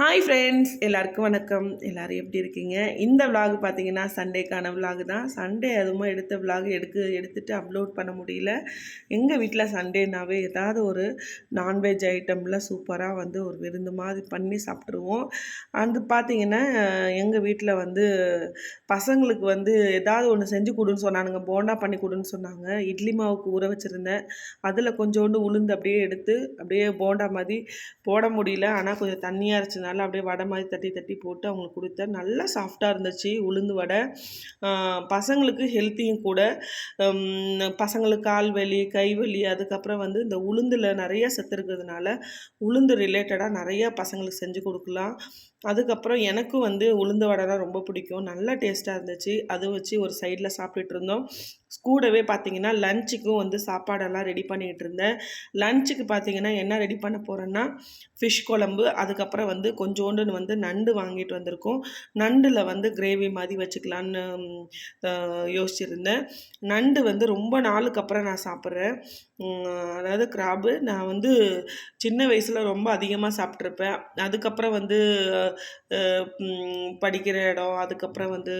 Hi friends எல்லாருக்கும் வணக்கம். எல்லாரும் எப்படி இருக்கீங்க? இந்த விலாகு பார்த்தீங்கன்னா சண்டேக்கான விலாகு தான். சண்டே அதுவுமா எடுத்த vlog எடுக்க எடுத்துகிட்டு அப்லோட் பண்ண முடியல. எங்கள் வீட்டில் சண்டேனாவே ஏதாவது ஒரு நான்வெஜ் ஐட்டமில் சூப்பராக வந்து ஒரு விருந்து மாதிரி பண்ணி சாப்பிட்ருவோம் அது பார்த்தீங்கன்னா எங்கள் வீட்டில் வந்து பசங்களுக்கு வந்து ஏதாவது ஒன்று செஞ்சு கொடுன்னு சொன்னானுங்க. போண்டா பண்ணி கொடுன்னு சொன்னாங்க. இட்லி மாவுக்கு ஊற வச்சுருந்தேன். அதில் கொஞ்சோண்டு உளுந்து அப்படியே எடுத்து அப்படியே போண்டா மாதிரி போட முடியல. ஆனால் கொஞ்சம் தண்ணியாக இருந்துச்சுன்னா அதனால் அப்படியே வடை மாதிரி தட்டி தட்டி போட்டு அவங்களுக்கு கொடுத்தேன். நல்லா சாஃப்டாக இருந்துச்சு உளுந்து வடை. பசங்களுக்கு ஹெல்த்தியும் கூட. பசங்களுக்கு கால் வலி கை வலி அதுக்கப்புறம் வந்து இந்த உளுந்தில் நிறைய சத்து இருக்கிறதுனால உளுந்து ரிலேட்டடாக நிறையா பசங்களுக்கு செஞ்சு கொடுக்கலாம். அதுக்கப்புறம் எனக்கும் வந்து உளுந்து வடைனா ரொம்ப பிடிக்கும். நல்லா டேஸ்ட்டாக இருந்துச்சு. அது வச்சு ஒரு சைடில் சாப்பிட்டுட்டு இருந்தோம். கூடவே பார்த்தீங்கன்னா லஞ்சுக்கும் வந்து சாப்பாடெல்லாம் ரெடி பண்ணிகிட்டு இருந்தேன். லஞ்சுக்கு பார்த்தீங்கன்னா என்ன ரெடி பண்ண போகிறேன்னா ஃபிஷ் குழம்பு அதுக்கப்புறம் வந்து கொஞ்சோண்டு வந்து நண்டு வாங்கிட்டு வந்திருக்கோம். நண்டில் வந்து கிரேவி மாதிரி வச்சுக்கலான்னு யோசிச்சிருந்தேன். நண்டு வந்து ரொம்ப நாளுக்கு அப்புறம் நான் சாப்பிட்றேன். அதாவது கிராபு நான் வந்து சின்ன வயசில் ரொம்ப அதிகமாக சாப்பிட்ருப்பேன் அதுக்கப்புறம் வந்து படிக்கிற இடம் அதுக்கப்புறம் வந்து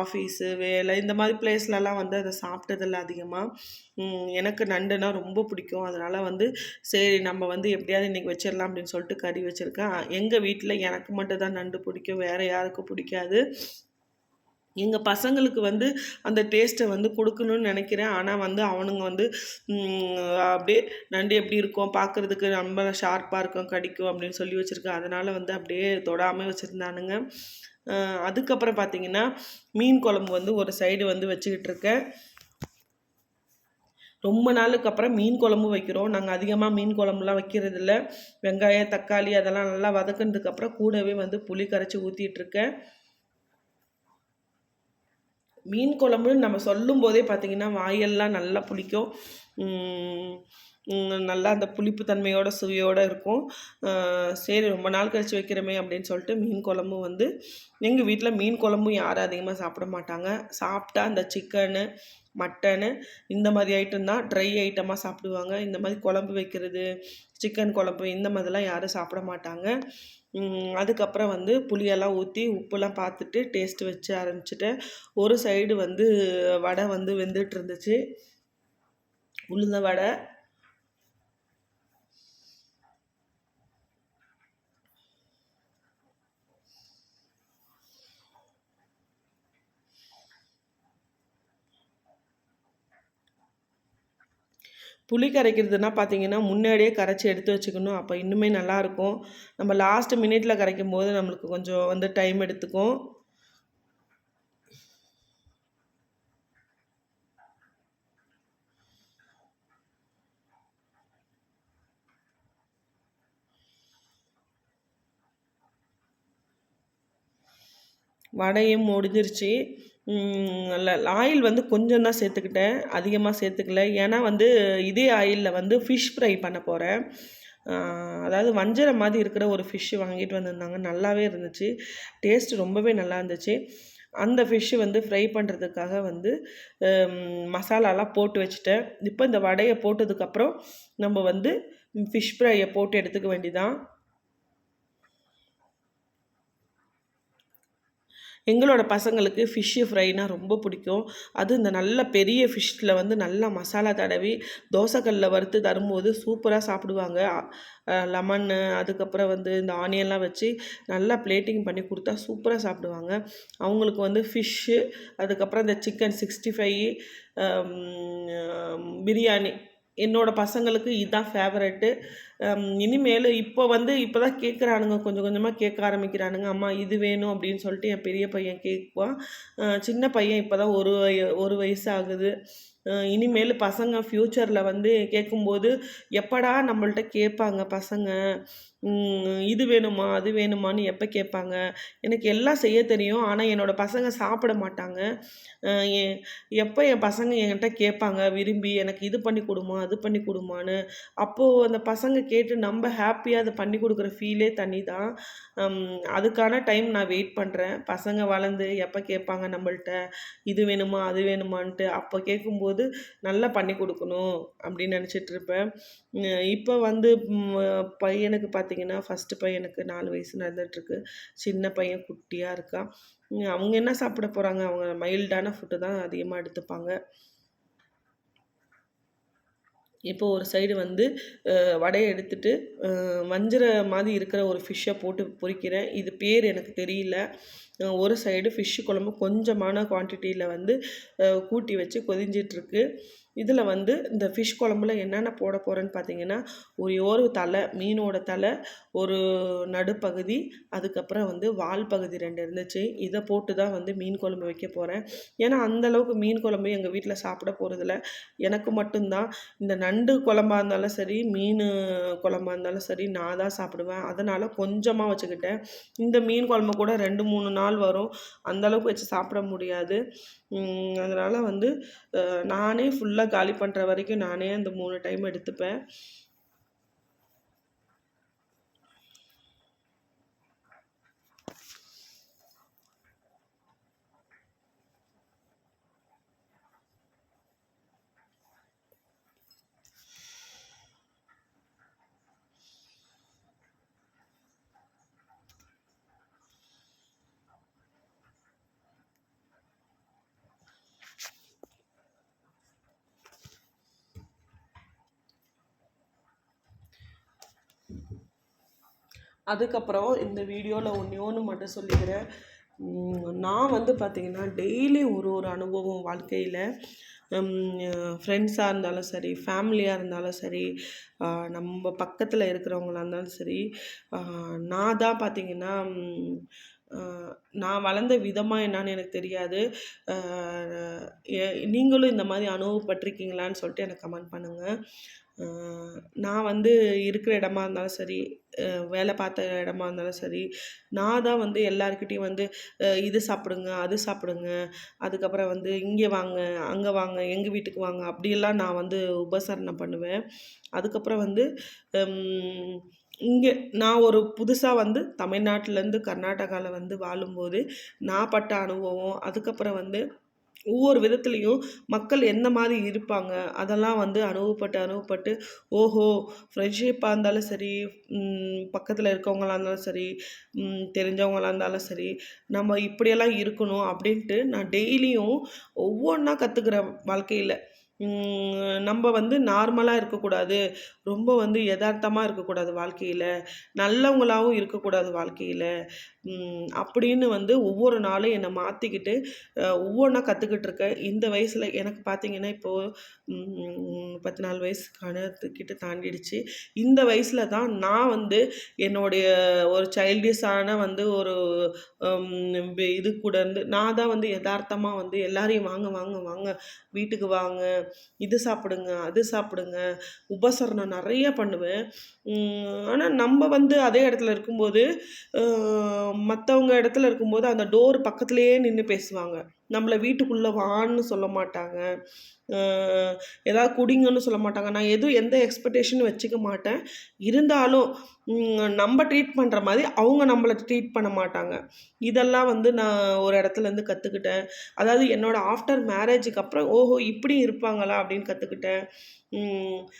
ஆஃபீஸு வேலை இந்த மாதிரி பிளேஸ்லலாம் வந்து அதை சாப்பிட்டதில்ல அதிகமாக எனக்கு நண்டுனா ரொம்ப பிடிக்கும். அதனால் வந்து சரி நம்ம வந்து எப்படியாவது இன்றைக்கி வச்சிடலாம் அப்படின்னு சொல்லிட்டு கறி வச்சுருக்கேன். எங்கள் வீட்டில் எனக்கு மட்டும் தான் நண்டு பிடிக்கும். வேறு யாருக்கும் பிடிக்காது. எங்கள் பசங்களுக்கு வந்து அந்த டேஸ்ட்டை வந்து கொடுக்கணும்னு நினைக்கிறேன். ஆனால் வந்து அவனுங்க வந்து அப்படியே நண்டு எப்படி இருக்கும் பார்க்குறதுக்கு ரொம்ப ஷார்ப்பாக இருக்கும் கடிக்கும் அப்படின்னு சொல்லி வச்சுருக்கேன் அதனால் வந்து அப்படியே தொடாமல் வச்சுருந்தானுங்க. அதுக்கப்புறம் பார்த்தீங்கன்னா மீன் குழம்பு வந்து ஒரு சைடு வந்து வச்சுக்கிட்டு இருக்கேன். ரொம்ப நாளுக்கு அப்புறம் மீன் குழம்பு வைக்கிறோம். நாங்கள் அதிகமாக மீன் குழம்புலாம் வைக்கிறதில்ல. வெங்காயம் தக்காளி அதெல்லாம் நல்லா வதக்குனதுக்கப்புறம் கூடவே வந்து புளி கரைச்சி ஊற்றிட்டுருக்கேன் மீன் குழம்புன்னு நம்ம சொல்லும் போதே பார்த்தீங்கன்னா வாயெல்லாம் நல்லா புளிக்கும். நல்லா அந்த புளிப்பு தன்மையோட சுவையோடு இருக்கும். சரி ரொம்ப நாள் கழித்து வைக்கிறோமே அப்படின்னு சொல்லிட்டு மீன் குழம்பு வந்து எங்கள் வீட்டில் மீன் குழம்பும் யாரும் அதிகமாக சாப்பிட மாட்டாங்க. சாப்பிட்டா அந்த சிக்கனு மட்டனு இந்த மாதிரி ஐட்டம் தான் ட்ரை ஐட்டமாக சாப்பிடுவாங்க. இந்த மாதிரி குழம்பு வைக்கிறது சிக்கன் குழம்பு இந்த மாதிரிலாம் யாரும் சாப்பிட மாட்டாங்க. அதுக்கப்புறம் வந்து புளியெல்லாம் ஊற்றி உப்புலாம் பார்த்துட்டு டேஸ்ட்டு வச்சு ஆரம்பிச்சிட்டேன். ஒரு சைடு வந்து வடை வந்து வெந்துட்டு இருந்துச்சு. உளுந்த வடை புளி கரைக்கிறதுனா பார்த்தீங்கன்னா முன்னாடியே கரைச்சி எடுத்து வச்சுக்கணும். அப்போ இன்னுமே நல்லாயிருக்கும். நம்ம லாஸ்ட் மினிட்ல கரைக்கும் போது நம்மளுக்கு கொஞ்சம் வந்து டைம் எடுத்துக்கும். வடையும் முடிஞ்சிருச்சு. ஆயில் வந்து கொஞ்சம் தான் சேர்த்துக்கிட்டேன். அதிகமாக சேர்த்துக்கல. ஏன்னா வந்து இதே ஆயிலில் வந்து ஃபிஷ் ஃப்ரை பண்ண போகிறேன் அதாவது வஞ்சரம் மாதிரி இருக்கிற ஒரு ஃபிஷ்ஷு வாங்கிட்டு வந்திருந்தாங்க. நல்லாவே இருந்துச்சு. டேஸ்ட் ரொம்பவே நல்லா இருந்துச்சு. அந்த ஃபிஷ்ஷு வந்து ஃப்ரை பண்ணுறதுக்காக வந்து மசாலாலாம் போட்டு வச்சுட்டேன். இப்போ இந்த வடையை போட்டதுக்கப்புறம் நம்ம வந்து ஃபிஷ் ஃப்ரையை போட்டு எடுத்துக்க வேண்டிதான் எங்களோட பசங்களுக்கு ஃபிஷ்ஷு ஃப்ரைனால் ரொம்ப பிடிக்கும். அது இந்த நல்ல பெரிய ஃபிஷ்ஷில் வந்து நல்லா மசாலா தடவி தோசைக்கல்லில் வறுத்து தரும்போது சூப்பராக சாப்பிடுவாங்க. லெமன்னு அதுக்கப்புறம் வந்து இந்த ஆனியன்லாம் வச்சு நல்லா பிளேட்டிங் பண்ணி கொடுத்தா சூப்பராக சாப்பிடுவாங்க. அவங்களுக்கு வந்து ஃபிஷ்ஷு அதுக்கப்புறம் இந்த சிக்கன் சிக்ஸ்டி ஃபைவ் பிரியாணி என்னோடய பசங்களுக்கு இதுதான் ஃபேவரெட்டு இனிமேல் இப்போ வந்து இப்போ தான் கேட்குறானுங்க கொஞ்சம் கொஞ்சமாக கேட்க ஆரம்பிக்கிறானுங்க. அம்மா இது வேணும் அப்படின்னு சொல்லிட்டு என் பெரிய பையன் கேட்குவான் சின்ன பையன் இப்போ தான் ஒரு வய- ஒரு வயசு ஆகுது. இனிமேல் பசங்க ஃப்யூச்சரில் வந்து கேட்கும்போது எப்படா நம்மள்ட்ட கேட்பாங்க பசங்க? இது வேணுமா அது வேணுமான்னு எப்போ கேட்பாங்க எனக்கு எல்லாம் செய்ய தெரியும். ஆனால் என்னோட பசங்க சாப்பிட மாட்டாங்க. எப்போ என் பசங்க என்கிட்ட கேட்பாங்க விரும்பி எனக்கு இது பண்ணி கொடுமா அது பண்ணி கொடுமான்னு. அப்போது அந்த பசங்க கேட்டு நம்ம ஹாப்பியாக அதை பண்ணி கொடுக்குற ஃபீலே தனி தான் அதுக்கான டைம் நான் வெயிட் பண்ணுறேன் பசங்க வளர்ந்து எப்போ கேட்பாங்க நம்மள்ட்ட? இது வேணுமா அது வேணுமான்ட்டு அப்போ கேட்கும்போது நல்லா பண்ணி கொடுக்கணும் அப்படின்னு நினச்சிட்டு இருப்பேன் இப்போ வந்து பையனுக்கு பார்த்தீங்கன்னா ஃபஸ்ட்டு பையனுக்கு நாலு வயசு நடந்துகிட்ருக்கு சின்ன பையன் குட்டியாக இருக்கான் அவங்க என்ன சாப்பிட போகிறாங்க அவங்க மைல்டான ஃபுட்டு தான் அதிகமாக எடுத்துப்பாங்க. இப்போ ஒரு சைடு வந்து வடையை எடுத்துட்டு வஞ்சிர மாதிரி இருக்கிற ஒரு ஃபிஷ்ஷை போட்டு பொரிக்கிறேன் இது பேர் எனக்கு தெரியல. ஒரு சைடு ஃபிஷ்ஷு குழம்பு கொஞ்சமான குவான்டிட்டியில் வந்து கூட்டி வச்சு கொதிஞ்சிட்ருக்கு இதில் வந்து இந்த ஃபிஷ் குழம்புல என்னென்ன போட போகிறேன்னு பார்த்தீங்கன்னா ஒரு ஒரு தலை மீனோட தலை ஒரு நடுப்பகுதி அதுக்கப்புறம் வந்து வால் பகுதி ரெண்டு இருந்துச்சு. இதை போட்டு தான் வந்து மீன் குழம்பு வைக்க போகிறேன் ஏன்னா அந்தளவுக்கு மீன் குழம்பு எங்கள் வீட்டில் சாப்பிட போகிறதில்ல எனக்கு மட்டும்தான். இந்த நண்டு குழம்பா இருந்தாலும் சரி மீன் குழம்பா இருந்தாலும் சரி நான் தான் சாப்பிடுவேன். அதனால் கொஞ்சமாக வச்சுக்கிட்டேன். இந்த மீன் குழம்பு கூட ரெண்டு மூணு நாள் வரும். அந்த அளவுக்கு வச்சு சாப்பிட முடியாது. அதனால் வந்து நானே ஃபுல்லாக காலி பண்ணுற வரைக்கும் நானே அந்த மூணு டைம் எடுத்துப்பேன். அதுக்கப்புறம் இந்த வீடியோவில் ஒன்றே ஒன்று மட்டும் சொல்லிக்கிறேன். நான் வந்து பார்த்திங்கன்னா டெய்லி ஒரு ஒரு அனுபவம் வாழ்க்கையில் ஃப்ரெண்ட்ஸாக இருந்தாலும் சரி ஃபேமிலியாக இருந்தாலும் சரி நம்ம பக்கத்தில் இருக்கிறவங்களா இருந்தாலும் சரி நான் தான் பார்த்திங்கன்னா நான் வளர்ந்த விதமாக என்னன்னு எனக்கு தெரியாது. நீங்களும் இந்த மாதிரி அனுபவப்பட்டிருக்கீங்களான்னு சொல்லிட்டு எனக்கு கமெண்ட் பண்ணுங்கள் நான் வந்து இருக்கிற இடமா இருந்தாலும் சரி வேலை பார்த்த இடமா இருந்தாலும் சரி நான் தான் வந்து எல்லாருக்கிட்டேயும் வந்து இது சாப்பிடுங்க அது சாப்பிடுங்க அதுக்கப்புறம் வந்து இங்கே வாங்க அங்கே வாங்க எங்கள் வீட்டுக்கு வாங்க அப்படியெல்லாம் நான் வந்து உபசரணம் பண்ணுவேன். அதுக்கப்புறம் வந்து இங்கே நான் ஒரு புதுசாக வந்து தமிழ்நாட்டிலேருந்து கர்நாடகாவில் வந்து வாழும்போது நான் பட்ட அனுபவம் அதுக்கப்புறம் வந்து ஒவ்வொரு விதத்துலேயும் மக்கள் எந்த மாதிரி இருப்பாங்க? அதெல்லாம் வந்து அனுபவப்பட்டு அனுபவப்பட்டு ஓஹோ ஃப்ரெண்ட்ஷிப்பாக இருந்தாலும் சரி பக்கத்தில் இருக்கவங்களாக இருந்தாலும் சரி தெரிஞ்சவங்களாக இருந்தாலும் சரி நம்ம இப்படியெல்லாம் இருக்கணும் அப்படின்ட்டு நான் டெய்லியும் ஒவ்வொன்றா கற்றுக்குறேன் வாழ்க்கையில். நம்ம வந்து நார்மலாக இருக்கக்கூடாது. ரொம்ப வந்து யதார்த்தமாக இருக்கக்கூடாது வாழ்க்கையில். நல்லவங்களாகவும் இருக்கக்கூடாது வாழ்க்கையில். அப்படின்னு வந்து ஒவ்வொரு நாளும் என்னை மாற்றிக்கிட்டு ஒவ்வொன்றா கற்றுக்கிட்டு இருக்கேன் இந்த வயசில் எனக்கு பார்த்தீங்கன்னா இப்போது முப்பத்தி நாலு வயசு கிட்ட தாண்டிடுச்சு. இந்த வயசில் தான் நான் வந்து என்னுடைய ஒரு சைல்டிஷான வந்து ஒரு இது கூட இருந்து நான் தான் வந்து யதார்த்தமாக வந்து எல்லாரையும் வாங்க வாங்க வாங்க வீட்டுக்கு வாங்க இது சாப்பிடுங்க அது சாப்பிடுங்க உபசரணம் நிறைய பண்ணுவேன். ஆனால் நம்ம வந்து அதே இடத்துல இருக்கும்போது மற்றவங்க இடத்துல இருக்கும்போது அந்த டோர் பக்கத்துலேயே நின்று பேசுவாங்க. நம்மளை வீட்டுக்குள்ளே வான்னு சொல்ல மாட்டாங்க. ஏதாவது குடிங்கன்னு சொல்ல மாட்டாங்க. நான் எதுவும் எந்த எக்ஸ்பெக்டேஷனும் வச்சுக்க மாட்டேன். இருந்தாலும் நம்ம ட்ரீட் பண்ணுற மாதிரி அவங்க நம்மளை ட்ரீட் பண்ண மாட்டாங்க. இதெல்லாம் வந்து நான் ஒரு இடத்துலேருந்து கற்றுக்கிட்டேன் அதாவது என்னோட ஆஃப்டர் மேரேஜுக்கு அப்புறம் ஓஹோ இப்படி இருப்பாங்களா அப்படின்னு கற்றுக்கிட்டேன்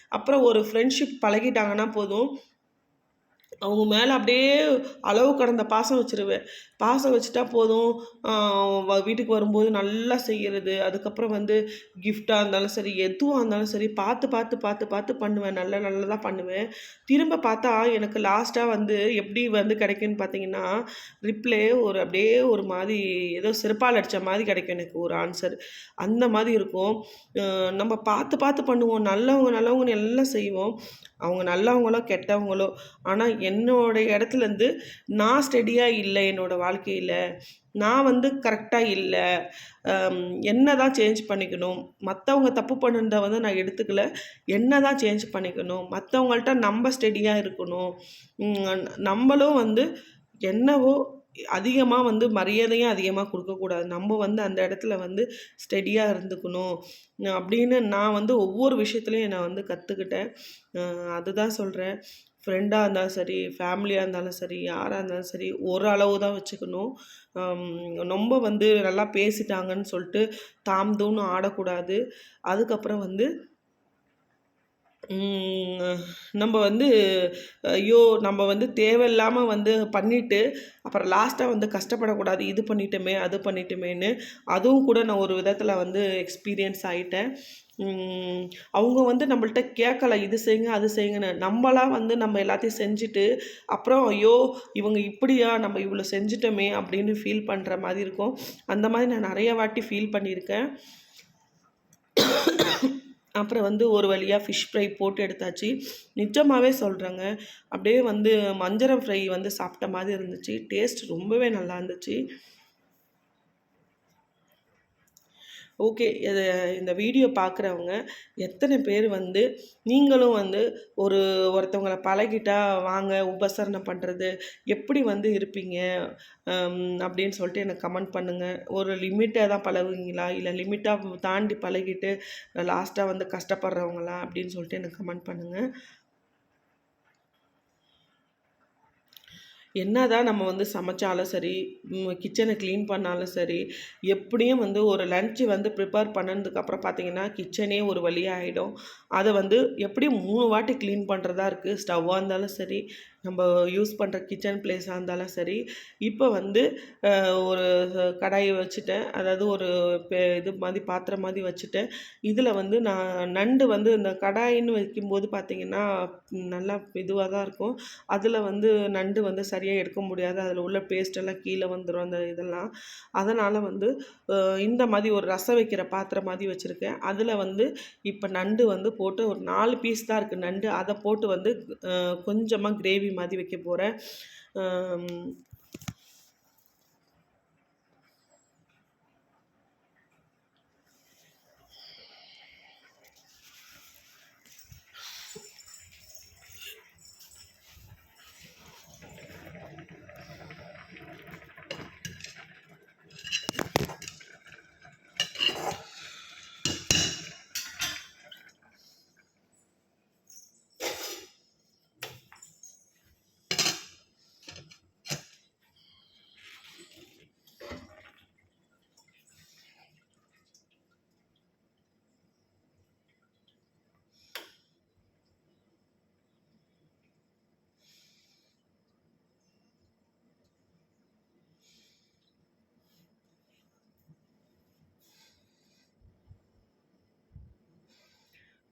அப்புறம் ஒரு ஃப்ரெண்ட்ஷிப் பழகிட்டாங்கன்னா போதும். அவங்க மேலே அப்படியே அளவு கடந்த பாசம் வச்சிருவேன் பாசம் வச்சுட்டா போதும். வீட்டுக்கு வரும்போது நல்லா செய்கிறது அதுக்கப்புறம் வந்து கிஃப்டாக இருந்தாலும் சரி எதுவாக இருந்தாலும் சரி பார்த்து பார்த்து பார்த்து பார்த்து பண்ணுவேன். நல்ல நல்லதாக பண்ணுவேன். திரும்ப பார்த்தா எனக்கு லாஸ்ட்டாக வந்து எப்படி வந்து கிடைக்குன்னு பார்த்தீங்கன்னா ரிப்ளே ஒரு அப்படியே ஒரு மாதிரி ஏதோ சிறப்பால் அடித்த மாதிரி கிடைக்கும் எனக்கு ஒரு ஆன்சர் அந்த மாதிரி இருக்கும். நம்ம பார்த்து பார்த்து பண்ணுவோம். நல்லவங்க நல்லவங்கன்னு எல்லாம் செய்வோம். அவங்க நல்லவங்களோ கெட்டவங்களோ. ஆனால் என்னோடய இடத்துலேருந்து நான் ஸ்டெடியாக இல்லை என்னோடய வாழ்க்கையில். நான் வந்து கரெக்டாக இல்லை. என்ன தான் சேஞ்ச் பண்ணிக்கணும். மற்றவங்க தப்பு பண்ணுறத வந்து நான் எடுத்துக்கல. என்ன தான் சேஞ்ச் பண்ணிக்கணும். மற்றவங்கள்ட்ட நம்ம ஸ்டெடியாக இருக்கணும். நம்மளும் வந்து என்னவோ அதிகமாக வந்து மரியாதையும் அதிகமாக கொடுக்கக்கூடாது நம்ம வந்து அந்த இடத்துல வந்து ஸ்டெடியாக இருந்துக்கணும். அப்படின்னு நான் வந்து ஒவ்வொரு விஷயத்துலையும் நான் வந்து கற்றுக்கிட்டேன் அதுதான் சொல்கிறேன் ஃப்ரெண்டாக இருந்தாலும் சரி ஃபேமிலியாக இருந்தாலும் சரி யாராக இருந்தாலும் சரி ஒரு அளவு தான் வச்சுக்கணும். ரொம்ப வந்து நல்லா பேசிட்டாங்கன்னு சொல்லிட்டு தாம் தூன்னு ஆடக்கூடாது. அதுக்கப்புறம் வந்து நம்ம வந்து ஐயோ நம்ம வந்து தேவையில்லாமல் வந்து பண்ணிவிட்டு அப்புறம் லாஸ்ட்டாக வந்து கஷ்டப்படக்கூடாது இது பண்ணிட்டோமே அது பண்ணிட்டோமேன்னு அதுவும் கூட நான் ஒரு விதத்தில் வந்து எக்ஸ்பீரியன்ஸ் ஆகிட்டேன் அவங்க வந்து நம்மள்ட்ட கேட்கல இது செய்யுங்க அது செய்யுங்கன்னு. நம்மளா வந்து நம்ம எல்லாத்தையும் செஞ்சுட்டு அப்புறம் ஐயோ இவங்க இப்படியா நம்ம இவ்வளோ செஞ்சிட்டோமே அப்படின்னு ஃபீல் பண்ணுற மாதிரி இருக்கும். அந்த மாதிரி நான் நிறைய வாட்டி ஃபீல் பண்ணியிருக்கேன். அப்புறம் வந்து ஒரு வழியாக ஃபிஷ் ஃப்ரை போட்டு எடுத்தாச்சு. நிஜமாகவே சொல்கிறேங்க அப்படியே வந்து மஞ்சரம் ஃப்ரை வந்து சாப்பிட்ட மாதிரி இருந்துச்சு. டேஸ்ட் ரொம்பவே நல்லா இருந்துச்சு. ஓகே இந்த வீடியோ பார்க்குறவங்க எத்தனை பேர் வந்து நீங்களும் வந்து ஒரு ஒருத்தவங்கள பழகிட்டா வாங்க உபசரணை பண்ணுறது எப்படி வந்து இருப்பீங்க அப்படின்னு சொல்லிட்டு எனக்கு கமெண்ட் பண்ணுங்கள் ஒரு லிமிட்டாக தான் பழகுவீங்களா? இல்லை லிமிட்டாக தாண்டி பழகிட்டு லாஸ்ட்டாக வந்து கஷ்டப்படுறவங்களா? அப்படின்னு சொல்லிட்டு எனக்கு கமெண்ட் பண்ணுங்கள் என்ன தான் நம்ம வந்து சமைச்சாலும் சரி கிச்சனை க்ளீன் பண்ணாலும் சரி எப்படியும் வந்து ஒரு லஞ்சு வந்து ப்ரிப்பேர் பண்ணதுக்கப்புறம் பார்த்தீங்கன்னா கிச்சனே ஒரு வழியாக ஆகிடும் அதை வந்து எப்படியும் மூணு வாட்டி க்ளீன் பண்ணுறதா இருக்குது ஸ்டவ்வாக இருந்தாலும் சரி நம்ம யூஸ் பண்ணுற கிச்சன் பிளேஸாக இருந்தாலும் சரி இப்போ வந்து ஒரு கடாயை வச்சுட்டேன். அதாவது ஒரு பெ- இது மாதிரி பாத்திரம் மாதிரி வச்சுட்டேன். இதில் வந்து நான் நண்டு வந்து இந்த கடாயின்னு வைக்கும்போது பார்த்தீங்கன்னா நல்லா இதுவாக தான் இருக்கும். அதில் வந்து நண்டு வந்து சரியாக எடுக்க முடியாது. அதில் உள்ள பேஸ்ட் எல்லாம் கீழே வந்துடும் அந்த இதெல்லாம். அதனால் வந்து இந்த மாதிரி ஒரு ரசம் வைக்கிற பாத்திரம் மாதிரி வச்சுருக்கேன். அதில் வந்து இப்போ நண்டு வந்து போட்டு ஒரு நாலு பீஸ் தான் இருக்குது நண்டு. அதை போட்டு வந்து கொஞ்சமாக கிரேவி மாதிரி வைக்க போகிறேன்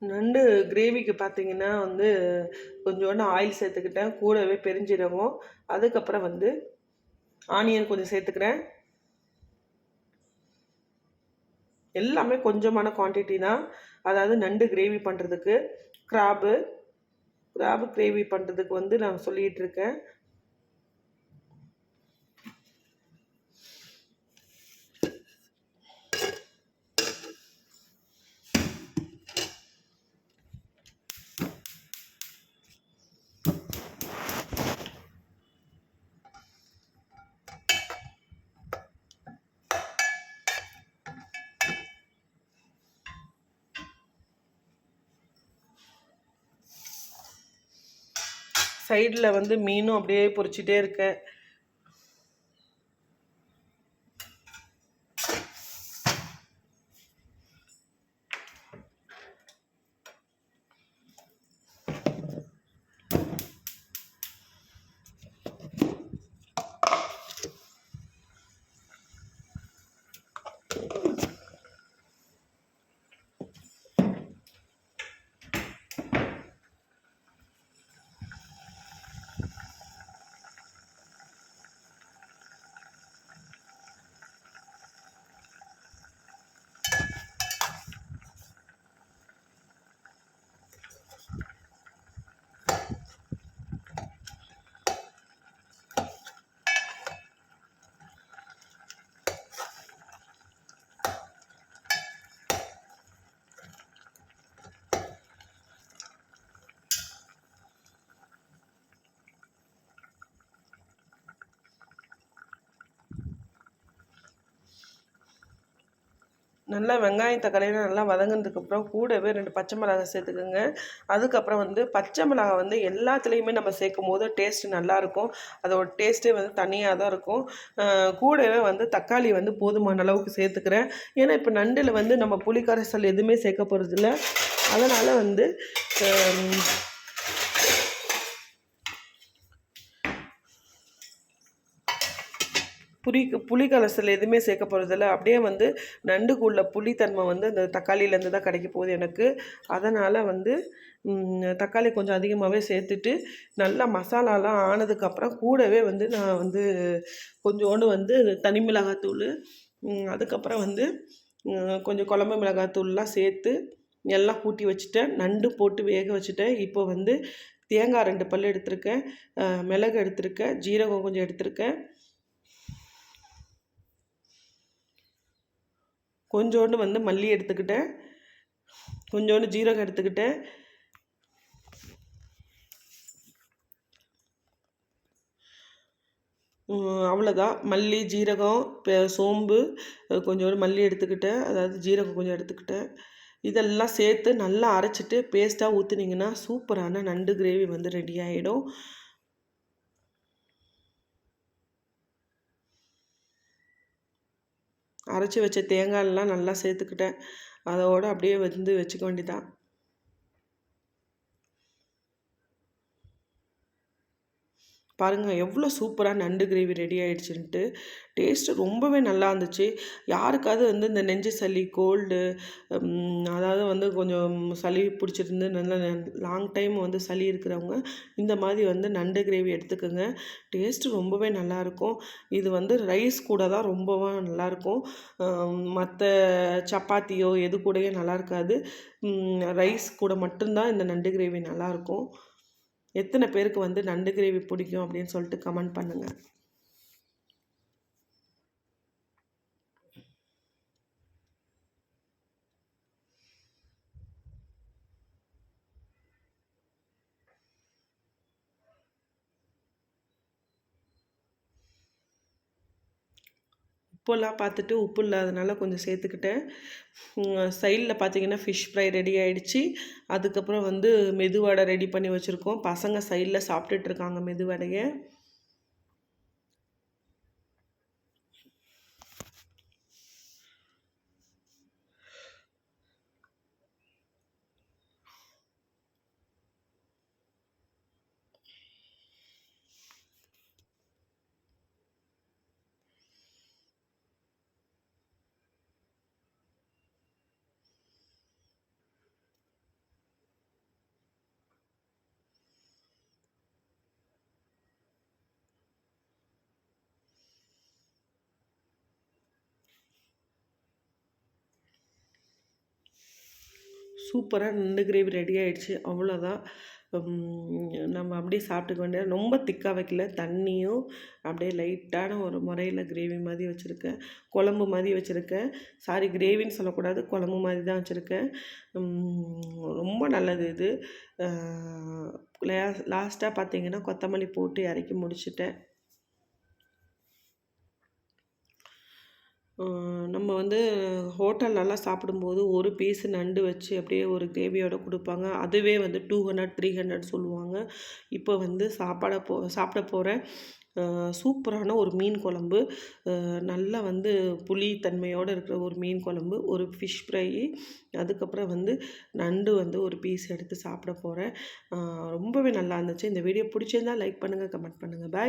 நண்டு கிரேவிக்கு பார்த்தீங்கன்னா வந்து கொஞ்சோண்டு ஆயில் சேர்த்துக்கிட்டேன். கூடவே பெருஞ்சீரகம் அதுக்கப்புறம் வந்து ஆனியன் கொஞ்சம் சேர்த்துக்கிறேன். எல்லாமே கொஞ்சமான குவான்டிட்டி தான். அதாவது நண்டு கிரேவி பண்ணுறதுக்கு கிராபு கிராபு கிரேவி பண்ணுறதுக்கு வந்து நான் சொல்லிகிட்டு இருக்கேன். சைடில் வந்து மீனும் அப்படியே பொறிச்சிட்டே இருக்கேன். நல்லா வெங்காயம் தக்காளியெல்லாம் நல்லா வதங்கினதுக்கப்புறம் கூடவே ரெண்டு பச்சை மிளகாய் சேர்த்துக்கோங்க. அதுக்கப்புறம் வந்து பச்சை மிளகாய் வந்து எல்லாத்துலேயுமே நம்ம சேர்க்கும் போது டேஸ்ட் நல்லாயிருக்கும். அதோட டேஸ்ட்டே வந்து தனியாக தான் இருக்கும். கூடவே வந்து தக்காளி வந்து போதுமான அளவுக்கு சேர்த்துக்கிறேன். ஏன்னா இப்போ நண்டில் வந்து நம்ம புளி கரைசல் எதுவுமே சேர்க்க போகிறதில்ல அதனால் வந்து புளி புளி கலசல் எதுவுமே சேர்க்க போகிறதில்ல அப்படியே வந்து நண்டுக்குள்ள புளித்தன்மை வந்து அந்த தக்காளியிலேருந்து தான் கிடைக்க போகுது எனக்கு. அதனால் வந்து தக்காளி கொஞ்சம் அதிகமாகவே சேர்த்துட்டு நல்லா மசாலாலாம் ஆனதுக்கப்புறம் கூடவே வந்து நான் வந்து கொஞ்சோண்டு வந்து தனி மிளகாத்தூள் அதுக்கப்புறம் வந்து கொஞ்சம் குழம்பு மிளகாத்தூள்லாம் சேர்த்து எல்லாம் கூட்டி வச்சுட்டேன். நண்டு போட்டு வேக வச்சுட்டேன். இப்போ வந்து தேங்காய் ரெண்டு பல் எடுத்திருக்கேன். மிளகு எடுத்திருக்கேன். ஜீரகம் கொஞ்சம் எடுத்திருக்கேன். கொஞ்சோண்டு வந்து மல்லி எடுத்துக்கிட்டேன். கொஞ்சோண்டு ஜீரகம் எடுத்துக்கிட்டேன். அவ்வளோதான். மல்லி ஜீரகம் சோம்பு கொஞ்சோண்டு மல்லி எடுத்துக்கிட்டேன். அதாவது ஜீரகம் கொஞ்சம் எடுத்துக்கிட்டேன். இதெல்லாம் சேர்த்து நல்லா அரைச்சிட்டு பேஸ்ட்டாக ஊற்றுனீங்கன்னா சூப்பரான நண்டு கிரேவி வந்து ரெடி ஆகிடும் அரைச்சி வச்ச தேங்காயெல்லாம் நல்லா சேர்த்துக்கிட்டேன். அதோடு அப்படியே வந்து வச்சுக்க வேண்டியதான் பாருங்கள் எவ்வளோ சூப்பராக நண்டு கிரேவி ரெடி ஆகிடுச்சுன்ட்டு டேஸ்ட்டு ரொம்பவே நல்லா இருந்துச்சு. யாருக்காவது வந்து இந்த நெஞ்சு சளி கோல்டு அதாவது வந்து கொஞ்சம் சளி பிடிச்சிருந்து நல்ல லாங் டைம் வந்து சளி இருக்கிறவங்க இந்த மாதிரி வந்து நண்டு கிரேவி எடுத்துக்கோங்க. டேஸ்ட்டு ரொம்பவே நல்லாயிருக்கும் இது வந்து ரைஸ் கூட தான் ரொம்பவே நல்லாயிருக்கும் மற்ற சப்பாத்தியோ எது கூடயே நல்லா இருக்காது. ரைஸ் கூட மட்டும்தான் இந்த நண்டு கிரேவி நல்லாயிருக்கும் எத்தனை பேருக்கு வந்து நண்டு கிரேவி பிடிக்கும் அப்படின்னு சொல்லிட்டு கமெண்ட் பண்ணுங்கள் உப்பெல்லாம் பார்த்துட்டு உப்பு இல்லாதனால கொஞ்சம் சேர்த்துக்கிட்டேன். சைடில் பார்த்தீங்கன்னா ஃபிஷ் ஃப்ரை ரெடி ஆகிடுச்சி அதுக்கப்புறம் வந்து மெதுவடை ரெடி பண்ணி வச்சுருக்கோம். பசங்க சைடில் சாப்பிட்டுட்ருக்காங்க மெதுவடையை. சூப்பராக நண்டு கிரேவி ரெடி ஆகிடுச்சு அவ்வளோதான் நம்ம அப்படியே சாப்பிட்டுக்க வேண்டிய ரொம்ப திக்காக வைக்கல. தண்ணியும் அப்படியே லைட்டான ஒரு முறையில் கிரேவி மாதிரி வச்சுருக்கேன். குழம்பு மாதிரி வச்சுருக்கேன். சாரி கிரேவின்னு சொல்லக்கூடாது. குழம்பு மாதிரி தான் வச்சுருக்கேன். ரொம்ப நல்லது இது. லாஸ்ட்டாக பார்த்தீங்கன்னா கொத்தமல்லி போட்டு இறக்கி முடிச்சிட்டேன். நம்ம வந்து ஹோட்டல்லலாம் சாப்பிடும்போது ஒரு பீஸ் நண்டு வச்சு அப்படியே ஒரு கிரேவியோடு கொடுப்பாங்க. அதுவே வந்து டூ ஹண்ட்ரட் த்ரீ ஹண்ட்ரட் சொல்லுவாங்க. இப்போ வந்து சாப்பாட போ சாப்பிட போகிற சூப்பரான ஒரு மீன் குழம்பு. நல்லா வந்து புளி தன்மையோடு இருக்கிற ஒரு மீன் குழம்பு ஒரு ஃபிஷ் ஃப்ரை அதுக்கப்புறம் வந்து நண்டு வந்து ஒரு பீஸ் எடுத்து சாப்பிட போகிறேன் ரொம்பவே நல்லா இருந்துச்சு. இந்த வீடியோ பிடிச்சிருந்தா லைக் பண்ணுங்கள் கமெண்ட் பண்ணுங்கள் பாய்